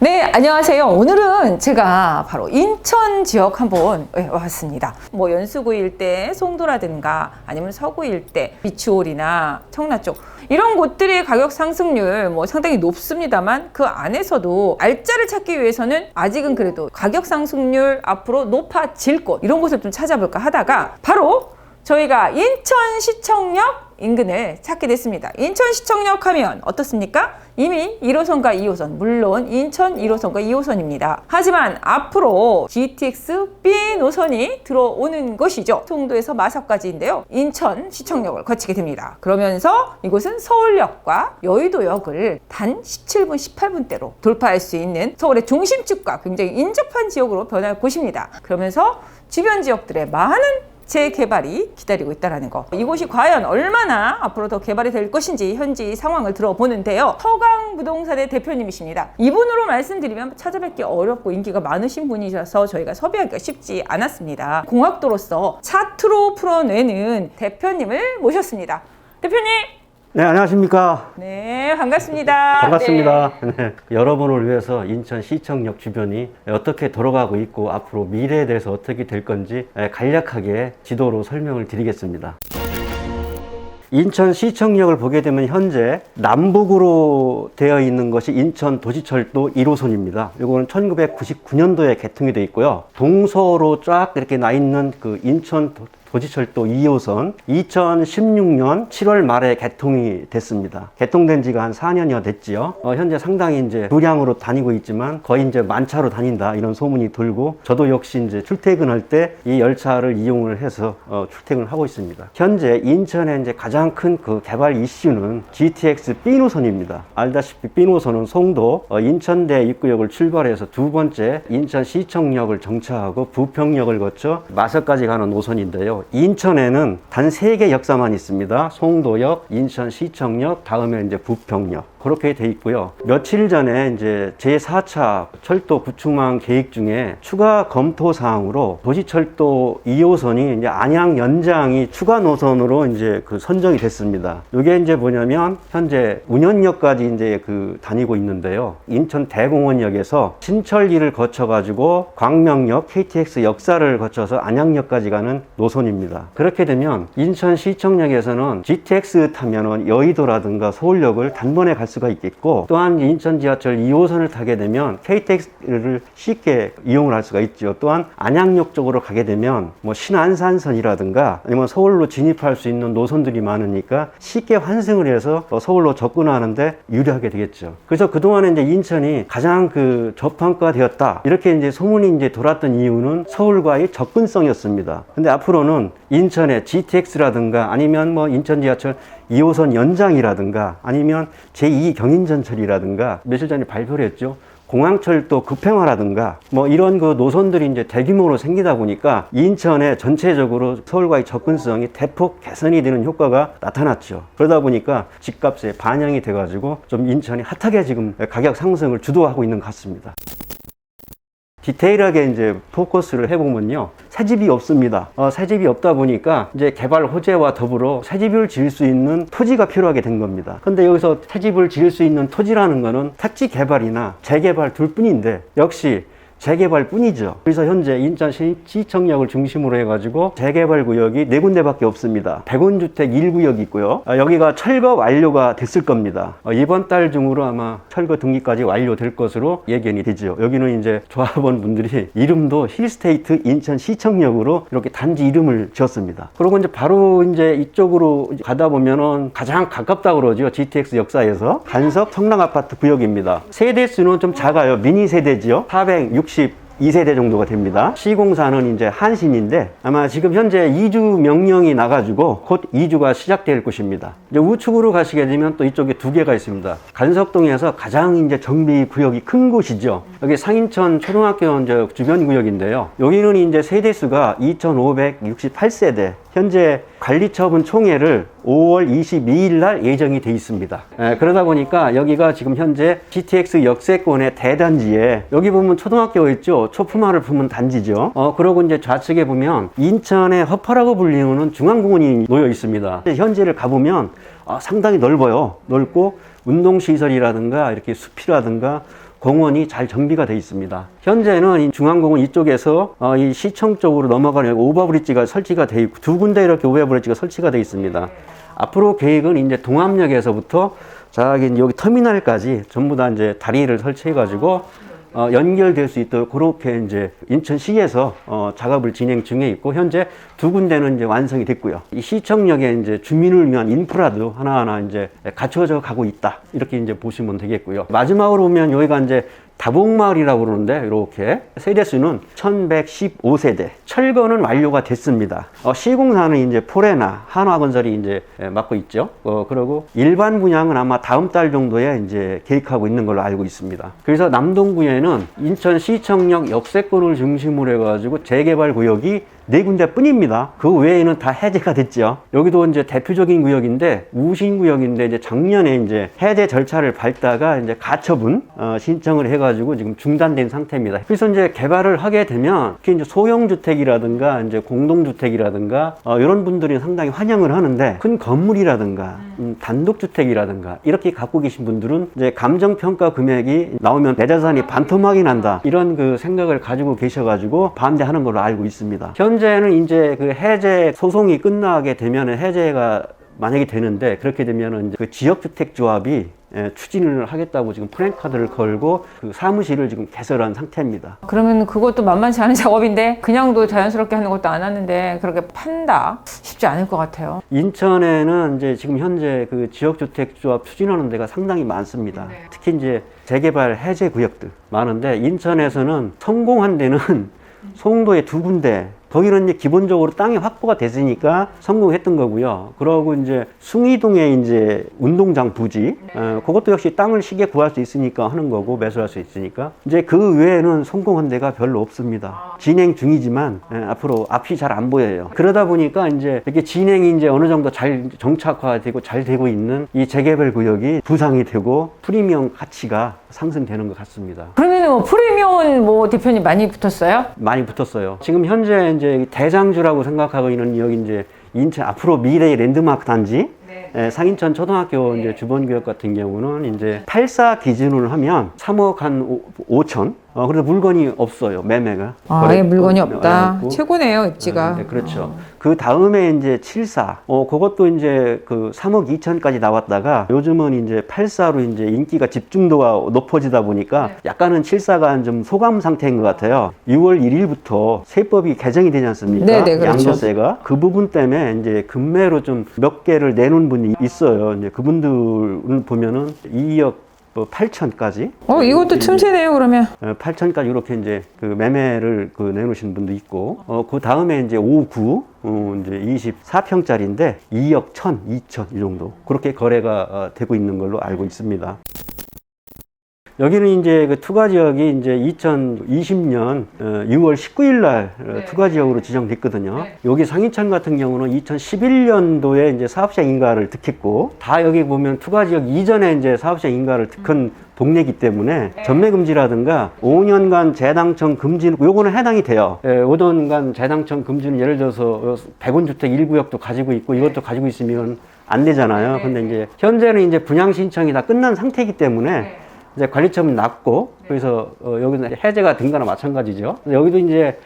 네, 안녕하세요. 오늘은 제가 바로 인천 지역 한번 예, 왔습니다. 뭐 연수구 일대 송도라든가 아니면 서구 일대 비추홀이나 청라 쪽 이런 곳들의 가격 상승률 뭐 상당히 높습니다만 그 안에서도 알짜를 찾기 위해서는 아직은 그래도 가격 상승률 앞으로 높아질 곳 이런 곳을 좀 찾아볼까 하다가 바로 저희가 인천시청역 인근을 찾게 됐습니다. 인천시청역 하면 어떻습니까? 이미 1호선과 2호선, 물론 인천 1호선과 2호선입니다. 하지만 앞으로 GTX B 노선이 들어오는 곳이죠. 송도에서 마석까지인데요. 인천 시청역을 거치게 됩니다. 그러면서 이곳은 서울역과 여의도역을 단 17분, 18분대로 돌파할 수 있는 서울의 중심축과 굉장히 인접한 지역으로 변할 곳입니다. 그러면서 주변 지역들의 많은 재개발이 기다리고 있다는 거. 이곳이 과연 얼마나 앞으로 더 개발이 될 것인지 현지 상황을 들어보는데요. 서강 부동산의 대표님이십니다. 이분으로 말씀드리면 찾아뵙기 어렵고 인기가 많으신 분이셔서 저희가 섭외하기가 쉽지 않았습니다. 공학도로서 차트로 풀어내는 대표님을 모셨습니다. 대표님, 네, 안녕하십니까. 네, 반갑습니다. 반갑습니다. 네, 여러분을 위해서 인천 시청역 주변이 어떻게 돌아가고 있고 앞으로 미래에 대해서 어떻게 될 건지 간략하게 지도로 설명을 드리겠습니다. 인천 시청역을 보게 되면 현재 남북으로 되어 있는 것이 인천 도시철도 1호선입니다. 이거는 1999년도에 개통이 되어 있고요. 동서로 쫙 이렇게 나 있는 그 인천 도- 도지철도 2호선 2016년 7월 말에 개통이 됐습니다. 개통된 지가 한 4년여 됐지요. 어, 현재 상당히 이제 두량으로 다니고 있지만 거의 이제 만차로 다닌다 이런 소문이 돌고 저도 역시 이제 출퇴근할 때 이 열차를 이용을 해서 어, 출퇴근을 하고 있습니다. 현재 인천의 이제 가장 큰 그 개발 이슈는 GTX B 노선입니다. 알다시피 B 노선은 송도 어, 인천대 입구역을 출발해서 두 번째 인천 시청역을 정차하고 부평역을 거쳐 마석까지 가는 노선인데요. 인천에는 단 세 개 역사만 있습니다. 송도역, 인천 시청역, 다음에 이제 부평역. 그렇게 돼 있고요. 며칠 전에 이제 제4차 철도 구축망 계획 중에 추가 검토 사항으로 도시철도 2호선이 이제 안양 연장이 추가 노선으로 이제 그 선정이 됐습니다. 이게 이제 뭐냐면 현재 운현역까지 이제 그 다니고 있는데요. 인천 대공원역에서 신천리를 거쳐 가지고 광명역 KTX 역사를 거쳐서 안양역까지 가는 노선입니다. 그렇게 되면 인천 시청역에서는 GTX 타면은 여의도라든가 서울역을 단번에 갈 수가 있겠고 또한 인천 지하철 2호선을 타게 되면 KTX를 쉽게 이용을 할 수가 있죠. 또한 안양역 쪽으로 가게 되면 뭐 신안산선이라든가 아니면 서울로 진입할 수 있는 노선들이 많으니까 쉽게 환승을 해서 어, 서울로 접근하는데 유리하게 되겠죠. 그래서 그동안에 이제 인천이 가장 그 저평가되었다. 이렇게 이제 소문이 이제 돌았던 이유는 서울과의 접근성이었습니다. 근데 앞으로는 인천의 GTX라든가 아니면 뭐 인천 지하철 2호선 연장이라든가 아니면 제2 경인전철이라든가 며칠 전에 발표를 했죠. 공항철도 급행화라든가 뭐 이런 그 노선들이 이제 대규모로 생기다 보니까 인천에 전체적으로 서울과의 접근성이 대폭 개선이 되는 효과가 나타났죠. 그러다 보니까 집값에 반영이 돼가지고 좀 인천이 핫하게 지금 가격 상승을 주도하고 있는 것 같습니다. 디테일하게 이제 포커스를 해보면요. 새집이 없습니다. 어, 새집이 없다 보니까 이제 개발 호재와 더불어 새집을 지을 수 있는 토지가 필요하게 된 겁니다. 근데 여기서 새집을 지을 수 있는 토지라는 거는 택지 개발이나 재개발 둘 뿐인데 역시 재개발 뿐이죠. 그래서 현재 인천 시- 시청역을 중심으로 해가지고 재개발 구역이 네 군데밖에 없습니다. 100원주택 1구역이 있고요. 아, 여기가 철거 완료가 됐을 겁니다. 어, 이번 달 중으로 아마 철거 등기까지 완료될 것으로 예견이 되죠. 여기는 이제 조합원 분들이 이름도 힐스테이트 인천 시청역으로 이렇게 단지 이름을 지었습니다. 그리고 이제 바로 이제 이쪽으로 가다 보면은 가장 가깝다 그러죠. GTX 역사에서 간석 성남 아파트 구역입니다. 세대 수는 좀 작아요. 미니 세대지요. 460 2세대 정도가 됩니다. 시공사는 이제 한신인데 아마 지금 현재 이주 명령이 나가지고 곧 이주가 시작될 것입니다. 이제 우측으로 가시게 되면 또 이쪽에 두 개가 있습니다. 간석동에서 가장 이제 정비 구역이 큰 곳이죠. 여기 상인천 초등학교 이제 주변 구역인데요. 여기는 이제 세대 수가 2,568세대. 현재 관리처분 총회를 5월 22일 날 예정이 돼 있습니다. 에, 그러다 보니까 여기가 지금 현재 GTX 역세권의 대단지에 여기 보면 초등학교 있죠. 초품화를 품은 단지죠. 어, 그러고 이제 좌측에 보면 인천의 허파라고 불리는 중앙공원이 놓여 있습니다. 현재를 가보면 아, 상당히 넓어요. 넓고 운동시설이라든가 이렇게 숲이라든가 공원이 잘 정비가 돼 있습니다. 현재는 이 중앙공원 이쪽에서 어, 이 시청 쪽으로 넘어가는 오버브리지가 설치가 돼 있고 두 군데 이렇게 오버브리지가 설치가 돼 있습니다. 앞으로 계획은 이제 동암역에서부터 저기 여기 터미널까지 전부 다 이제 다리를 설치해 가지고 어, 연결될 수 있도록 그렇게 이제 인천시에서 어, 작업을 진행 중에 있고 현재 두 군데는 이제 완성이 됐고요. 이 시청역에 이제 주민을 위한 인프라도 하나하나 이제 갖춰져 가고 있다 이렇게 이제 보시면 되겠고요. 마지막으로 보면 여기가 이제 다봉마을이라고 그러는데 이렇게 세대수는 1115세대. 철거는 완료가 됐습니다. 어, 시공사는 이제 포레나 한화건설이 이제 예, 맡고 있죠. 어, 그리고 일반 분양은 아마 다음 달 정도에 이제 계획하고 있는 걸로 알고 있습니다. 그래서 남동구에는 인천시청역 역세권을 중심으로 해가지고 재개발 구역이 네 군데 뿐입니다. 그 외에는 다 해제가 됐죠. 여기도 이제 대표적인 구역인데 우신 구역인데 이제 작년에 이제 해제 절차를 밟다가 이제 가처분 어, 신청을 해가지고 지금 중단된 상태입니다. 그래서 이제 개발을 하게 되면 특히 이제 소형 주택이라든가 이제 공동 주택이라든가 어, 이런 분들이 상당히 환영을 하는데 큰 건물이라든가 음, 단독 주택이라든가 이렇게 갖고 계신 분들은 이제 감정 평가 금액이 나오면 내 자산이 반토막이 난다 이런 그 생각을 가지고 계셔가지고 반대하는 걸로 알고 있습니다. 현 재는 이제 그 해제 소송이 끝나게 되면 해제가 만약에 되는데 그렇게 되면은 그 지역주택조합이 예, 추진을 하겠다고 지금 프랜카드를 걸고 그 사무실을 지금 개설한 상태입니다. 그러면 그것도 만만치 않은 작업인데 그냥도 자연스럽게 하는 것도 안 하는데 그렇게 판다 쉽지 않을 것 같아요. 인천에는 이제 지금 현재 그 지역주택조합 추진하는 데가 상당히 많습니다. 특히 이제 재개발 해제 구역들 많은데 인천에서는 성공한 데는 송도에 두 군데 거기는 이제 기본적으로 땅이 확보가 됐으니까 성공했던 거고요. 그러고 이제 숭이동에 이제 운동장 부지, 어, 그것도 역시 땅을 쉽게 구할 수 있으니까 하는 거고 매수할 수 있으니까 이제 그 외에는 성공한 데가 별로 없습니다. 진행 중이지만 예, 앞으로 앞이 잘 안 보여요. 그러다 보니까 이제 이렇게 진행이 이제 어느 정도 잘 정착화되고 잘 되고 있는 이 재개발 구역이 부상이 되고 프리미엄 가치가 상승되는 것 같습니다. 그러면 뭐 프리미엄 뭐 대표님 많이 붙었어요? 많이 붙었어요. 지금 현재 이제 대장주라고 생각하고 있는 여기 이제 인천 앞으로 미래의 랜드마크 단지 예, 상인천 초등학교 이제 주변 구역 같은 경우는 이제 84 기준으로 하면 3억 한 5천. 어, 그래서 물건이 없어요. 매매가. 아, 거래- 아예 물건이 어, 없다. 없고. 최고네요, 입지가. 네, 그렇죠. 그 다음에 이제 74. 어, 그것도 이제 그 3억 2천까지 나왔다가 요즘은 이제 84로 이제 인기가 집중도가 높아지다 보니까 약간은 74가 좀 소감 상태인 것 같아요. 6월 1일부터 세법이 개정이 되지 않습니까? 네, 네, 그렇죠. 양도세가. 그 부분 때문에 이제 금매로 좀 몇 개를 내놓은 분이 있어요. 이제 그분들을 보면은 2억 8천까지. 어, 이것도 틈새네요, 그러면. 8천까지 이렇게 이제 그 매매를 그 내놓으신 분도 있고, 어, 그 다음에 이제 5, 9, 어, 이제 24평짜리인데 2억 1천, 2천 이 정도. 그렇게 거래가 어, 되고 있는 걸로 알고 있습니다. 여기는 이제 그 투가 지역이 이제 2020년 6월 19일 날 어, 투가 지역으로 지정됐거든요. 여기 상인천 같은 경우는 2011년도에 이제 사업자 인가를 득했고 다 여기 보면 투가 지역 이전에 이제 사업자 인가를 득한 동네이기 때문에 전매 금지라든가 5년간 재당청 금지 요거는 해당이 돼요. 예, 5년간 재당청 금지는 예를 들어서 100원 주택 1구역도 가지고 있고 이것도 가지고 있으면 안 되잖아요. 근데 이제 현재는 이제 분양 신청이 다 끝난 상태이기 때문에 이제 관리처분 났고 그래서 어, 여기는 해제가 된 거나 마찬가지죠. 여기도 이제 예,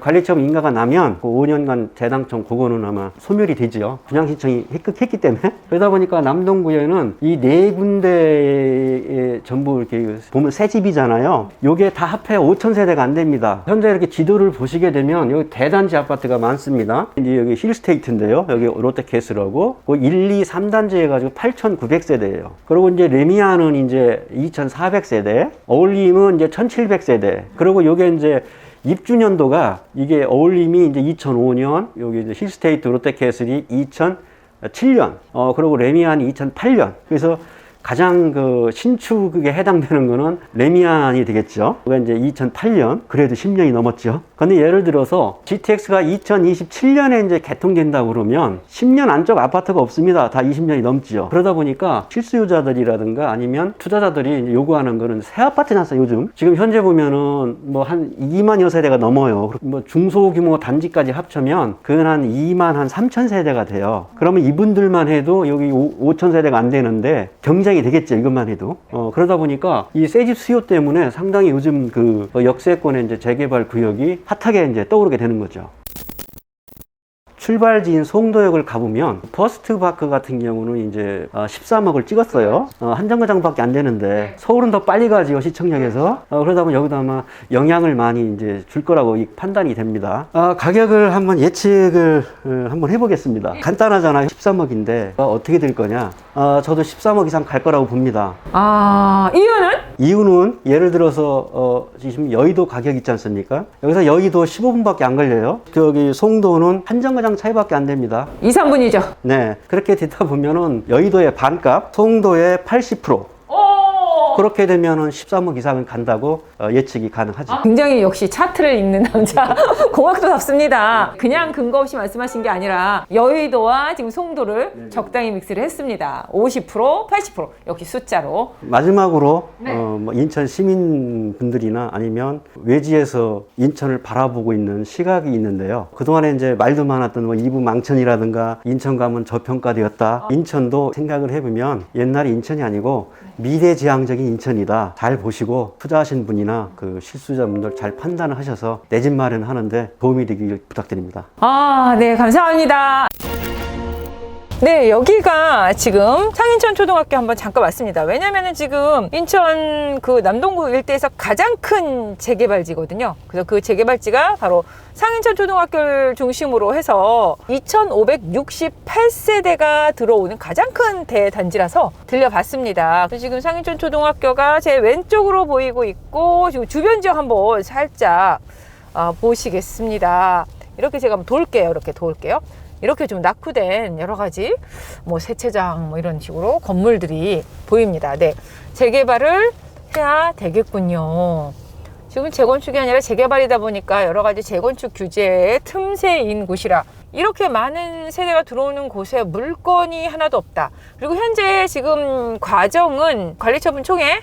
관리처분 인가가 나면 그 5년간 재당청 그거는 아마 소멸이 되죠. 분양 신청이 했기 때문에 그러다 보니까 남동구에는 이 네 군데에 전부 이렇게 보면 새 집이잖아요. 요게 다 합해 5천 세대가 안 됩니다. 현재 이렇게 지도를 보시게 되면 여기 대단지 아파트가 많습니다. 이제 여기 힐스테이트인데요. 여기 롯데캐슬하고 그 1, 2, 3단지 해가지고 8,900세대예요. 그리고 이제 레미안은 이제 2,400세대, 어울림은 이제 1,700세대. 그리고 요게 이제 입주년도가 이게 어울림이 이제 2005년, 여기 이제 힐스테이트 롯데캐슬이 2007년, 어, 그리고 레미안이 2008년. 그래서 가장 그 신축에 해당되는 거는 레미안이 되겠죠. 그가 이제 2008년, 그래도 10년이 넘었죠. 근데 예를 들어서 GTX가 2027년에 이제 개통된다 그러면 10년 안쪽 아파트가 없습니다. 다 20년이 넘지요. 그러다 보니까 실수요자들이라든가 아니면 투자자들이 요구하는 거는 새 아파트 났어요, 요즘. 지금 현재 보면은 뭐 한 2만여 세대가 넘어요. 뭐 중소규모 단지까지 합치면 그건 한 2만 한 3천 세대가 돼요. 그러면 이분들만 해도 여기 5천 세대가 안 되는데 경쟁 이 되겠죠, 이것만 해도. 어, 그러다 보니까 이 새집 수요 때문에 상당히 요즘 그 역세권의 이제 재개발 구역이 핫하게 이제 떠오르게 되는 거죠. 출발지인 송도역을 가보면 퍼스트 바크 같은 경우는 이제 13억을 찍었어요. 어, 한 정거장밖에 안 되는데 서울은 더 빨리 가지요 시청역에서. 어, 그러다 보면 여기도 아마 영향을 많이 이제 줄 거라고 이 판단이 됩니다. 아, 가격을 한번 예측을 어, 한번 해보겠습니다. 간단하잖아요. 13억인데 어, 떻게 될 거냐? 어, 저도 13억 이상 갈 거라고 봅니다. 아, 이유는? 이유는 예를 들어서 어, 지금 여의도 가격 있지 않습니까? 여기서 여의도 15분밖에 안 걸려요. 여기 송도는 한 정거장 차이밖에 안 됩니다. 2, 3분이죠. 네, 그렇게 듣다 보면은 여의도의 반값, 송도의 80%. 오! 그렇게 되면은 13억 이상은 간다고 어, 예측이 가능하죠. 굉장히 역시 차트를 읽는 남자 공학도답습니다. 그냥 근거 없이 말씀하신 게 아니라 여의도와 지금 송도를 적당히 믹스를 했습니다. 50% 80% 역시 숫자로 마지막으로 네. 어, 뭐 인천 시민분들이나 아니면 외지에서 인천을 바라보고 있는 시각이 있는데요. 그동안에 이제 말도 많았던 뭐 이부 망천이라든가 인천 가면 저평가되었다. 인천도 생각을 해보면 옛날에 인천이 아니고 미래지향적인 인천이다. 잘 보시고 투자하신 분이나 그 실수자분들 잘 판단을 하셔서 내 집 마련하는데 도움이 되길 부탁드립니다. 아, 네, 감사합니다. 네, 여기가 지금 상인천 초등학교 한번 잠깐 왔습니다. 왜냐면은 지금 인천 그 남동구 일대에서 가장 큰 재개발지거든요. 그래서 그 재개발지가 바로 상인천 초등학교를 중심으로 해서 2,568세대가 들어오는 가장 큰 대단지라서 들려봤습니다. 지금 상인천 초등학교가 제 왼쪽으로 보이고 있고 지금 주변 지역 한번 살짝 아, 보시겠습니다. 이렇게 제가 한번 돌게요. 이렇게 돌게요. 이렇게 좀 낙후된 여러 가지 뭐 세차장 뭐 이런 식으로 건물들이 보입니다. 네. 재개발을 해야 되겠군요. 지금 재건축이 아니라 재개발이다 보니까 여러 가지 재건축 규제의 틈새인 곳이라 이렇게 많은 세대가 들어오는 곳에 물건이 하나도 없다. 그리고 현재 지금 과정은 관리처분 총회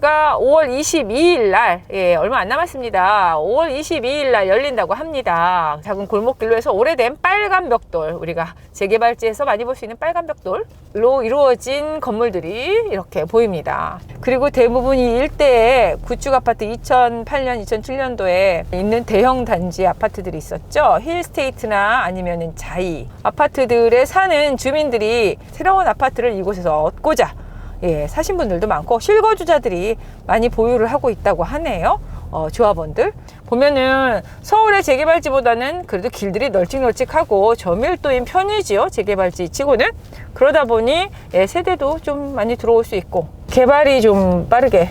가 5월 22일 날, 예, 얼마 안 남았습니다. 5월 22일 날 열린다고 합니다. 작은 골목길로 해서 오래된 빨간 벽돌, 우리가 재개발지에서 많이 볼 수 있는 빨간 벽돌로 이루어진 건물들이 이렇게 보입니다. 그리고 대부분 이 일대에 구축 아파트 2008년, 2007년도에 있는 대형 단지 아파트들이 있었죠. 힐스테이트나 아니면은 자이 아파트들에 사는 주민들이 새로운 아파트를 이곳에서 얻고자 예, 사신 분들도 많고 실거주자들이 많이 보유를 하고 있다고 하네요. 어, 조합원들 보면은 서울의 재개발지보다는 그래도 길들이 널찍널찍하고 저밀도인 편이지요 재개발지 치고는 그러다 보니 예, 세대도 좀 많이 들어올 수 있고 개발이 좀 빠르게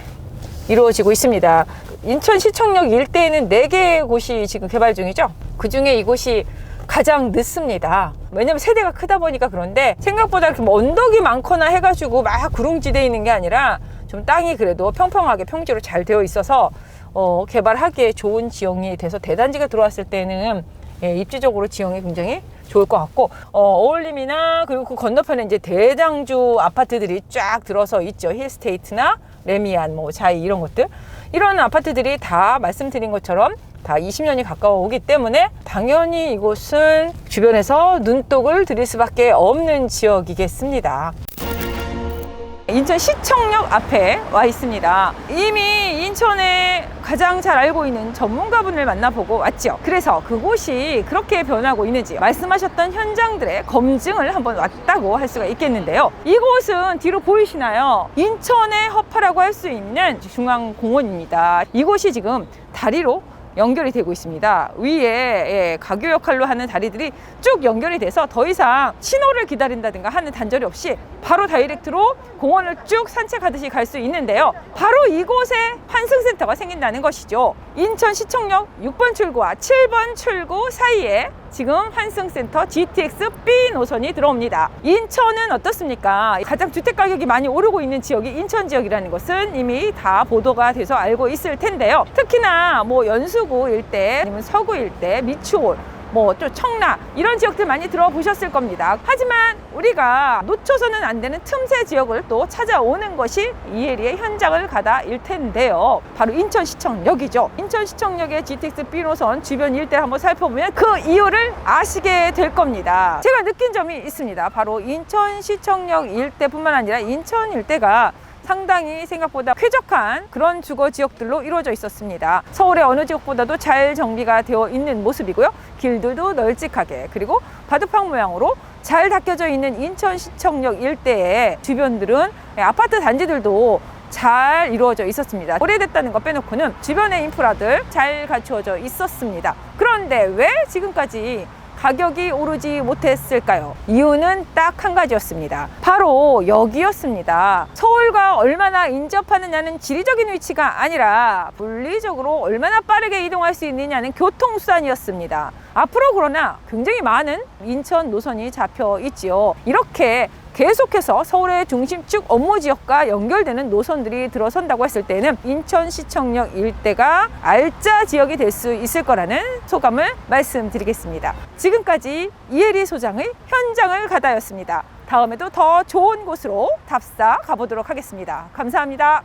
이루어지고 있습니다. 인천 시청역 일대에는 네개 곳이 지금 개발 중이죠. 그 중에 이곳이 가장 늦습니다. 왜냐면 세대가 크다 보니까 그런데 생각보다 뭐 언덕이 많거나 해가지고 막 구릉지대에 있는 게 아니라 좀 땅이 그래도 평평하게 평지로 잘 되어 있어서 어, 개발하기에 좋은 지형이 돼서 대단지가 들어왔을 때는 예, 입지적으로 지형이 굉장히 좋을 것 같고 어, 어울림이나 그리고 그 건너편에 이제 대장주 아파트들이 쫙 들어서 있죠 힐스테이트나 레미안 뭐 자이 이런 것들 이런 아파트들이 다 말씀드린 것처럼 다 20년이 가까워 오기 때문에 당연히 이곳은 주변에서 눈독을 들일 수밖에 없는 지역이겠습니다. 인천 시청역 앞에 와 있습니다. 이미 인천에 가장 잘 알고 있는 전문가분을 만나보고 왔죠. 그래서 그곳이 그렇게 변하고 있는지 말씀하셨던 현장들의 검증을 한번 왔다고 할 수가 있겠는데요. 이곳은 뒤로 보이시나요? 인천의 허파라고 할 수 있는 중앙공원입니다. 이곳이 지금 다리로 연결이 되고 있습니다. 위에 예, 가교 역할로 하는 다리들이 쭉 연결이 돼서 더 이상 신호를 기다린다든가 하는 단절이 없이 바로 다이렉트로 공원을 쭉 산책하듯이 갈 수 있는데요. 바로 이곳에 환승센터가 생긴다는 것이죠. 인천 시청역 6번 출구와 7번 출구 사이에 지금 환승센터 GTX B 노선이 들어옵니다. 인천은 어떻습니까? 가장 주택 가격이 많이 오르고 있는 지역이 인천 지역이라는 것은 이미 다 보도가 돼서 알고 있을 텐데요. 특히나 뭐 연수구 일대 아니면 서구 일대 미추홀 뭐 또 청라 이런 지역들 많이 들어보셨을 겁니다. 하지만 우리가 놓쳐서는 안 되는 틈새 지역을 또 찾아오는 것이 이혜리의 현장을 가다일 텐데요. 바로 인천시청역이죠. 인천시청역의 GTX B 노선 주변 일대를 한번 살펴보면 그 이유를 아시게 될 겁니다. 제가 느낀 점이 있습니다. 바로 인천시청역 일대뿐만 아니라 인천 일대가 상당히 생각보다 쾌적한 그런 주거 지역들로 이루어져 있었습니다. 서울의 어느 지역보다도 잘 정비가 되어 있는 모습이고요. 길들도 널찍하게 그리고 바둑판 모양으로 잘 닦여져 있는 인천시청역 일대의 주변들은 아파트 단지들도 잘 이루어져 있었습니다. 오래됐다는 거 빼놓고는 주변의 인프라들 잘 갖추어져 있었습니다. 그런데 왜 지금까지 가격이 오르지 못했을까요? 이유는 딱 한 가지였습니다. 바로 여기였습니다. 서울과 얼마나 인접하느냐는 지리적인 위치가 아니라 물리적으로 얼마나 빠르게 이동할 수 있느냐는 교통수단이었습니다. 앞으로 그러나 굉장히 많은 인천 노선이 잡혀 있지요. 이렇게 계속해서 서울의 중심축 업무 지역과 연결되는 노선들이 들어선다고 했을 때는 인천시청역 일대가 알짜 지역이 될 수 있을 거라는 소감을 말씀드리겠습니다. 지금까지 이혜리 소장의 현장을 가다였습니다. 다음에도 더 좋은 곳으로 답사 가보도록 하겠습니다. 감사합니다.